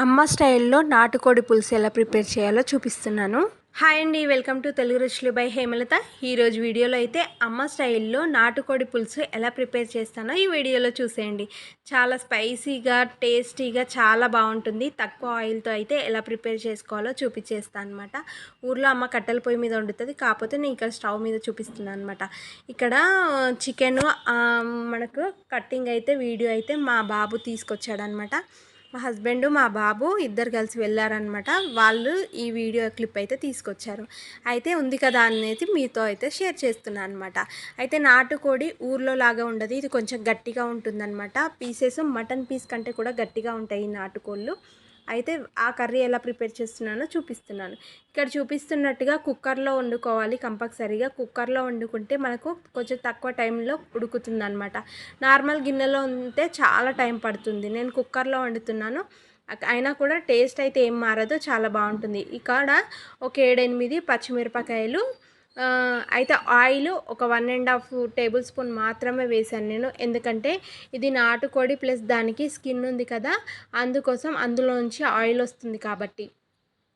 అమ్మ స్టైల్లో నాటుకోడి పులుసు ఎలా ప్రిపేర్ చేయాలో చూపిస్తున్నాను. హాయ్ అండి వెల్కమ్ టు తెలుగు రుచులు బై హేమలత. ఈరోజు వీడియోలో అయితే అమ్మ స్టైల్లో నాటుకోడి పులుసు ఎలా ప్రిపేర్ చేస్తానో ఈ వీడియోలో చూసేయండి. చాలా స్పైసీగా టేస్టీగా చాలా బాగుంటుంది. తక్కువ ఆయిల్తో అయితే ఎలా ప్రిపేర్ చేసుకోవాలో చూపించేస్తాను అనమాట ఊర్లో అమ్మ కట్టెల పొయ్యి మీద వండుతుంది కాకపోతే నేను ఇక్కడ స్టవ్ మీద చూపిస్తున్నాను అనమాట ఇక్కడ చికెన్ మనకు కట్టింగ్ అయితే వీడియో అయితే మా బాబు తీసుకొచ్చాడనమాట మా హస్బెండ్ మా బాబు ఇద్దరు కలిసి వెళ్ళారనమాట వాళ్ళు ఈ వీడియో క్లిప్ అయితే తీసుకొచ్చారు. అయితే ఉంది కదా అనేది మీతో అయితే షేర్ చేస్తున్నాను అనమాట అయితే నాటుకోడి ఊర్లో లాగా ఉండదు. ఇది కొంచెం గట్టిగా ఉంటుందన్నమాట. పీసెస్ మటన్ పీస్ కంటే కూడా గట్టిగా ఉంటాయి ఈ నాటుకోళ్ళు. అయితే ఆ కర్రీ ఎలా ప్రిపేర్ చేస్తున్నానో చూపిస్తున్నాను. ఇక్కడ చూపిస్తున్నట్టుగా కుక్కర్లో వండుకోవాలి కంపల్సరీగా. కుక్కర్లో వండుకుంటే మనకు కొంచెం తక్కువ టైంలో ఉడుకుతుంది అనమాట నార్మల్ గిన్నెలో ఉంటే చాలా టైం పడుతుంది. నేను కుక్కర్లో వండుతున్నాను. అయినా కూడా టేస్ట్ అయితే ఏం మారదు చాలా బాగుంటుంది. ఇక్కడ ఒక ఏడెనిమిది పచ్చిమిరపకాయలు అయితే ఆయిల్ ఒక one and half tablespoon మాత్రమే వేశాను నేను. ఎందుకంటే ఇది నాటుకోడి ప్లస్ దానికి స్కిన్ ఉంది కదా అందుకోసం అందులోంచి ఆయిల్ వస్తుంది కాబట్టి.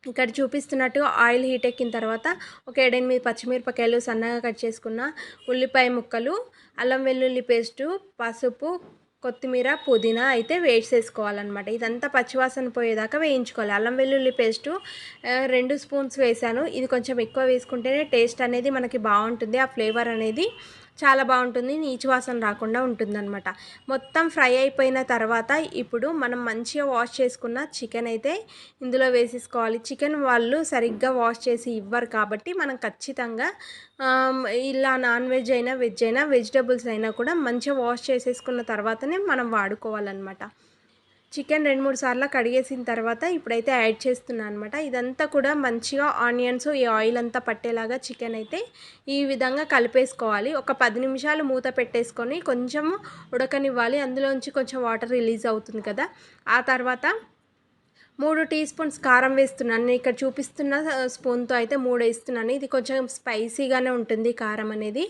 ఇక్కడ చూపిస్తున్నట్టుగా ఆయిల్ హీట్ ఎక్కిన తర్వాత ఒక ఏడెనిమిది పచ్చిమిరపకాయలు సన్నగా కట్ చేసుకున్న ఉల్లిపాయ ముక్కలు అల్లం వెల్లుల్లి పేస్టు పసుపు కొత్తిమీర పుదీనా అయితే వేసేసుకోవాలన్నమాట. ఇదంతా పచ్చివాసన పోయేదాకా వేయించుకోవాలి. అల్లం వెల్లుల్లి పేస్టు రెండు స్పూన్స్ వేసాను. ఇది కొంచెం ఎక్కువ వేసుకుంటేనే టేస్ట్ అనేది మనకి బాగుంటుంది. ఆ ఫ్లేవర్ అనేది చాలా బాగుంటుంది. నీచు వాసన రాకుండా ఉంటుందన్నమాట. మొత్తం ఫ్రై అయిపోయిన తర్వాత ఇప్పుడు మనం మంచిగా వాష్ చేసుకున్న చికెన్ అయితే ఇందులో వేసేసుకోవాలి. చికెన్ వాళ్ళు సరిగ్గా వాష్ చేసి ఇవ్వరు కాబట్టి మనం ఖచ్చితంగా ఇలా నాన్ వెజ్ అయినా వెజ్ అయినా వెజిటబుల్స్ అయినా కూడా మంచిగా వాష్ చేసేసుకున్న తర్వాతనే మనం వాడుకోవాలన్నమాట. చికెన్ రెండు మూడు సార్లు కడిగేసిన తర్వాత ఇప్పుడైతే యాడ్ చేస్తున్నాను అనమాట ఇదంతా కూడా మంచిగా ఆనియన్స్ ఈ ఆయిల్ అంతా పట్టేలాగా చికెన్ అయితే ఈ విధంగా కలిపేసుకోవాలి. ఒక పది నిమిషాలు మూత పెట్టేసుకొని కొంచెం ఉడకనివ్వాలి. అందులోంచి కొంచెం వాటర్ రిలీజ్ అవుతుంది కదా. ఆ తర్వాత మూడు టీ స్పూన్స్ కారం వేస్తున్నాను. నేను ఇక్కడ చూపిస్తున్న స్పూన్తో అయితే మూడు వేస్తున్నాను. ఇది కొంచెం స్పైసీగానే ఉంటుంది కారం అనేది.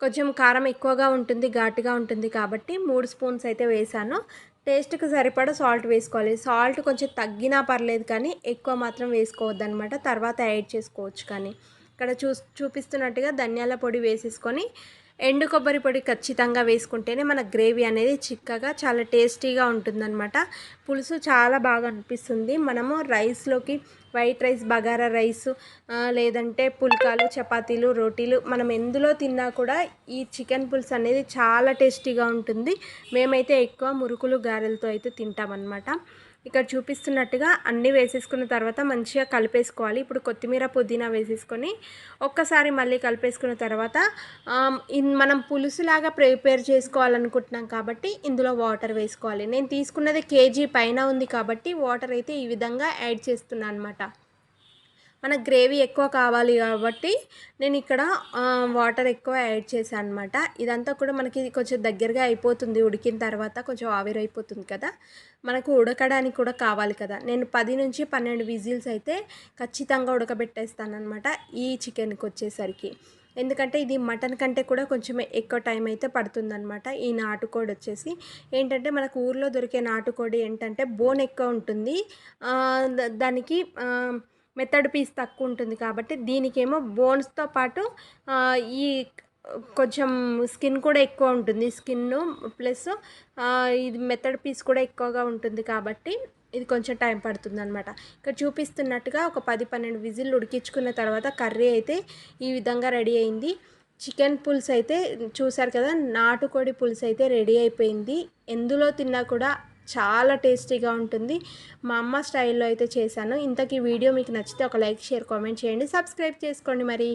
కొంచెం కారం ఎక్కువగా ఉంటుంది ఘాటుగా ఉంటుంది కాబట్టి మూడు స్పూన్స్ అయితే వేసాను టేస్ట్కి సరిపడా సాల్ట్ వేసుకోవాలి. సాల్ట్ కొంచెం తగ్గినా పర్లేదు కానీ ఎక్కువ మాత్రం వేసుకోవద్దు అనమాట తర్వాత యాడ్ చేసుకోవచ్చు కానీ. ఇక్కడ చూ చూపిస్తున్నట్టుగా ధనియాల పొడి వేసేసుకొని ఎండు కొబ్బరి పొడి ఖచ్చితంగా వేసుకుంటేనే మన గ్రేవీ అనేది చిక్కగా చాలా టేస్టీగా ఉంటుందన్నమాట. పులుసు చాలా బాగా అనిపిస్తుంది. మనము రైస్లోకి వైట్ రైస్ బగారా రైస్ లేదంటే పుల్కాలు చపాతీలు రోటీలు మనం ఎందులో తిన్నా కూడా ఈ చికెన్ పులుసు అనేది చాలా టేస్టీగా ఉంటుంది. మేమైతే ఎక్కువ మురుకులు గారెలతో అయితే తింటామన్నమాట. ఇక్కడ చూపిస్తున్నట్టుగా అన్నీ వేసేసుకున్న తర్వాత మంచిగా కలిపేసుకోవాలి. ఇప్పుడు కొత్తిమీర పుదీనా వేసేసుకొని ఒక్కసారి మళ్ళీ కలిపేసుకున్న తర్వాత మనం పులుసులాగా ప్రిపేర్ చేసుకోవాలనుకుంటున్నాం కాబట్టి ఇందులో వాటర్ వేసుకోవాలి. నేను తీసుకున్నది కేజీ పైన ఉంది కాబట్టి వాటర్ అయితే ఈ విధంగా యాడ్ చేస్తున్నాను అనమాట మనకు గ్రేవీ ఎక్కువ కావాలి కాబట్టి నేను ఇక్కడ వాటర్ ఎక్కువ యాడ్ చేశాను అనమాట ఇదంతా కూడా మనకి కొంచెం దగ్గరగా అయిపోతుంది ఉడికిన తర్వాత కొంచెం ఆవిరైపోతుంది కదా. మనకు ఉడకడానికి కూడా కావాలి కదా. నేను పది నుంచి పన్నెండు విజిల్స్ అయితే ఖచ్చితంగా ఉడకబెట్టేస్తాను అనమాట ఈ చికెన్కి వచ్చేసరికి. ఎందుకంటే ఇది మటన్ కంటే కూడా కొంచెం ఎక్కువ టైం అయితే పడుతుందనమాట ఈ నాటుకోడి వచ్చేసి. ఏంటంటే మనకు ఊర్లో దొరికే నాటుకోడి ఏంటంటే బోన్ ఎక్కువ ఉంటుంది. దానికి మెత్తడ్ పీస్ తక్కువ ఉంటుంది కాబట్టి దీనికేమో బోన్స్తో పాటు ఈ కొంచెం స్కిన్ కూడా ఎక్కువ ఉంటుంది. స్కిన్ ప్లస్ ఇది మెత్తడ్ పీస్ కూడా ఎక్కువగా ఉంటుంది కాబట్టి ఇది కొంచెం టైం పడుతుంది అనమాట ఇక్కడ చూపిస్తున్నట్టుగా ఒక పది పన్నెండు విజిల్ ఉడికించుకున్న తర్వాత కర్రీ అయితే ఈ విధంగా రెడీ అయింది. చికెన్ పులుసు అయితే చూసారు కదా నాటుకోడి పులుసు అయితే రెడీ అయిపోయింది. ఎందులో తిన్నా కూడా చాలా టేస్టీగా ఉంటుంది. మా అమ్మ స్టైల్లో అయితే చేశాను. ఇంతకీ వీడియో మీకు నచ్చితే ఒక లైక్ షేర్ కామెంట్ చేయండి. సబ్స్క్రైబ్ చేసుకోండి మరి.